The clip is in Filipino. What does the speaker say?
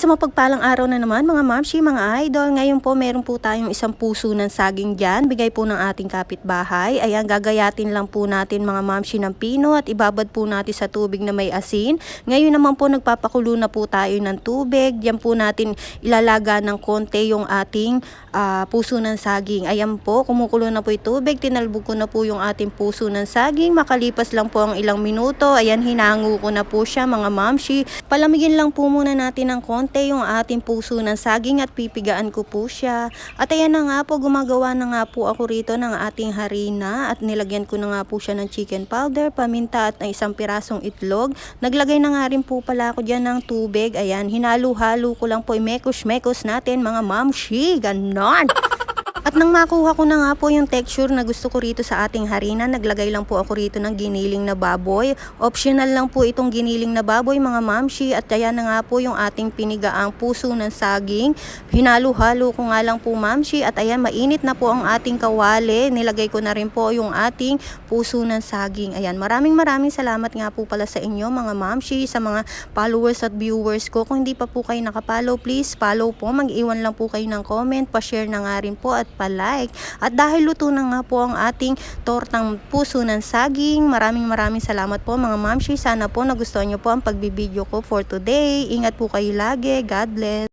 Isang mapagpalang araw na naman mga mamshi, mga idol. Ngayon po meron po tayong isang puso ng saging dyan. Bigay po ng ating kapitbahay. Ayan, gagayatin lang po natin mga mamshi ng pino at ibabad po natin sa tubig na may asin. Ngayon naman po nagpapakulo na po tayo ng tubig. Diyan po natin ilalaga ng konti yung ating ah, puso ng saging. Ayan po, kumukulo na po yung tubig. Tinalbog ko na po yung ating puso ng saging. Makalipas lang po ang ilang minuto. Ayan, hinango ko na po siya mga mamshi. Palamigin lang po muna natin ng konti yung ating puso ng saging at pipigaan ko po siya. At ayan na nga po, gumagawa na nga po ako rito ng ating harina at nilagyan ko na nga po siya ng chicken powder, paminta at ng isang pirasong itlog. Naglagay na nga rin po pala ako dyan ng tubig. Ayan, hinalo-halo ko lang po, mekos-mekos natin mga mamshi. Ganon! At nang makuha ko na nga po yung texture na gusto ko rito sa ating harina, naglagay lang po ako rito ng giniling na baboy. Optional lang po itong giniling na baboy mga mamshi at kaya na nga po yung ating pinigaang puso ng saging. Hinalo-halo ko nga lang po mamshi at ayan mainit na po ang ating kawali. Nilagay ko na rin po yung ating puso ng saging. Ayan maraming maraming salamat nga po pala sa inyo mga mamshi, sa mga followers at viewers ko. Kung hindi pa po kayo nakapollow, please follow po. Mag-iwan lang po kayo ng comment, pa-share na nga rin po at pa-like. At dahil luto na nga po ang ating tortang puso ng saging, maraming maraming salamat po mga mamshi. Sana po nagustuhan nyo po ang pagbibideo ko for today. Ingat po kayo lagi. God bless.